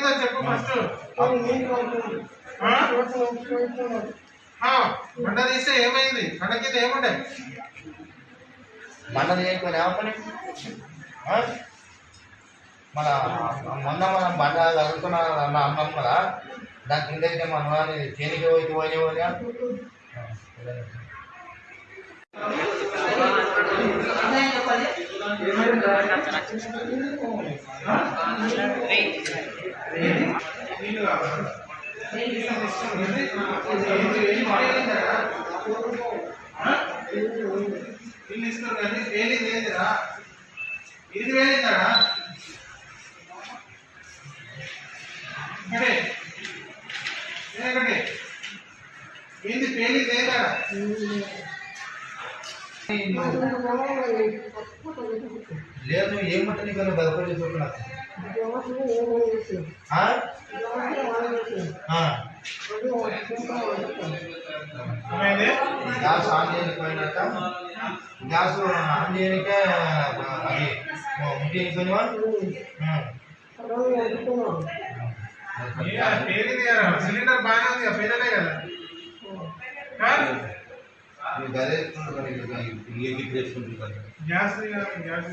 First ఆ? ఆ, బండ తీస్తే ఏమైంది? బండ కింద ఏముండే? బండ చేయకపోయినా ఏమని మన మొన్న మనం బండ చదువుతున్నా అన్న అన్నాం కదా దాని కింద మన వాడిని చేనికి పోయి పోయినా నీళ్ళు కావాలా? ఏంది? ఏంది వేలిందా? ఇస్తారు కానీ ఇది ఏంది పేలింది లేదు నువ్వు ఏమంటే నీకు బలపడి గ్యాస్ ఆన్ చేయకపోయినాక గ్యాస్ ఆన్ చేయనికే అది కదా సిలిండర్ బాగానే గదే ఎక్కించుకుంటున్నారు గ్యాస్ గ్యాస్